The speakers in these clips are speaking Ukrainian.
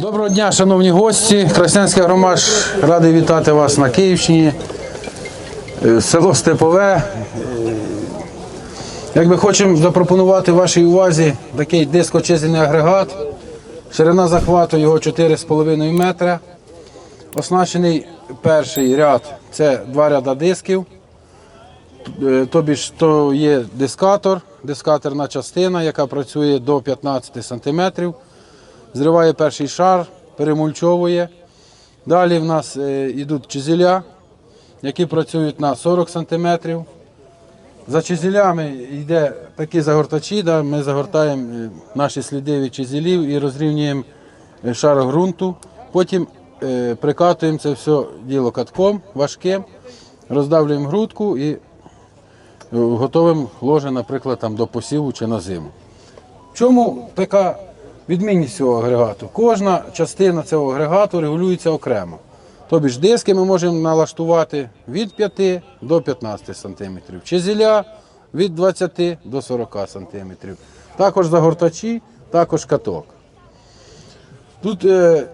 Доброго дня, шановні гості. Краснянський громад радий вітати вас на Київщині. Е, Село Степове. Е, Як ми хочемо запропонувати вашій увазі такий дискочизельний агрегат. Ширина захвату його 4,5 метра. Оснащений перший ряд це два ряда дисків. Е, Тобі ж то є дискатор, дискаторна частина, яка працює до 15 см. Зриває перший шар, перемульчовує. Далі в нас е, йдуть чизеля, які працюють на 40 см. За чизелями йде такі загортачі, да, ми загортаємо е, наші сліди від чизелів і розрівнюємо е, шар ґрунту. Потім прикатуємо це все діло катком важким, роздавлюємо грудку і готовимо ложе, наприклад, там, до посіву чи на зиму. В чому така відмінність цього агрегату? Кожна частина цього агрегату регулюється окремо. Тобі ж диски ми можемо налаштувати від 5 до 15 см, чизеля від 20 до 40 см. Також загортачі, також каток. Тут е,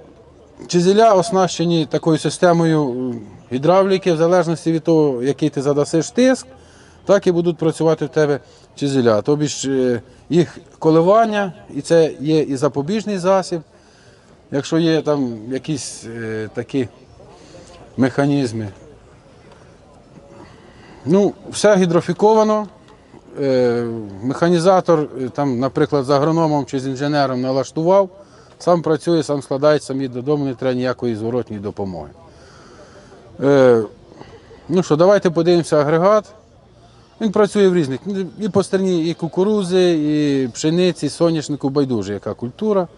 чизеля оснащені такою системою гідравліки, в залежності від того, який ти задасиш тиск, так і будуть працювати в тебе чизеля. Тобі ж е, їх коливання, і це є і запобіжний засіб. Якщо є там якісь е, такі механізми. Ну, все гідрофіковано. Е, Механізатор, е, там, наприклад, з агрономом чи з інженером налаштував, сам працює, сам складає, самі додому не треба ніякої зворотньої допомоги. Е, Ну що, давайте подивимося агрегат. Він працює в різних. І по стерні і кукурузи, і пшениці, і соняшнику, байдуже, яка культура,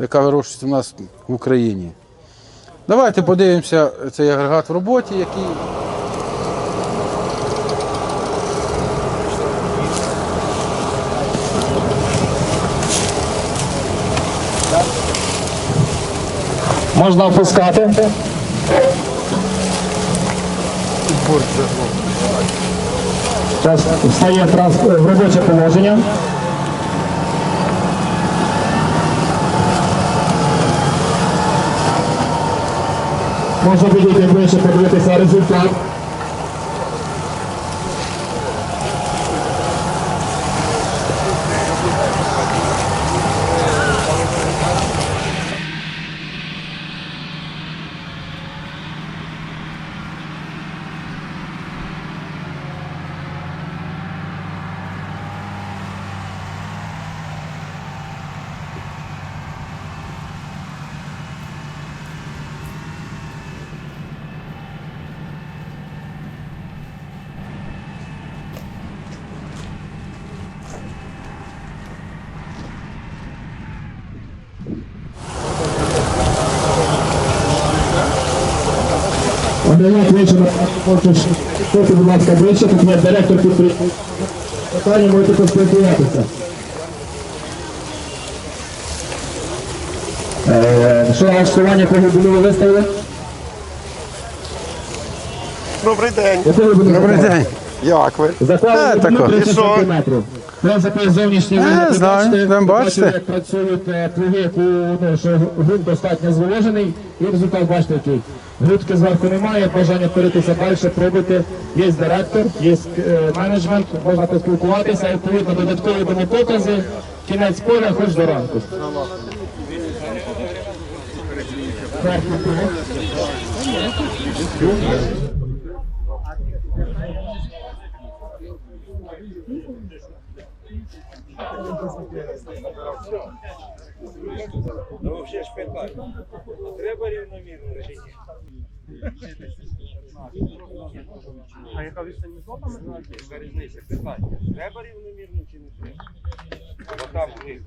яка вирощується у нас в Україні. Давайте подивимося цей агрегат в роботі, який. Можна опускати. Зараз встає транс- в робоче положення. Може підійти ближче, подивитися результат. Андрій Кличина, хочеш, хто, будь ласка, ближче, тут є директор підприємства. Питання можете поспілкуватися. Е, Що налаштування кого було виставили? Добрий день. Добрий день. Як ви? Заклали Е, глибину тако. 30 І що? сантиметрів. Принципі, зовнішній вигляд. Е, знаю, бачите, ви бачите. як працюють плуги, яку, ну, що ґрунт достатньо зволожений, і результат бачите який. Грудки зверху немає, бажання перетися далі, пробити. Є директор, є е, менеджмент, можна поспілкуватися, відповідно додаткові дамо покази, кінець поля, хоч до ранку. Верхній плуг. Ну, вообще ж питання. Треба рівномірно чи? А яка лопами? Яка різниця? Питання. Треба рівномірно чи не треба? Отам вниз.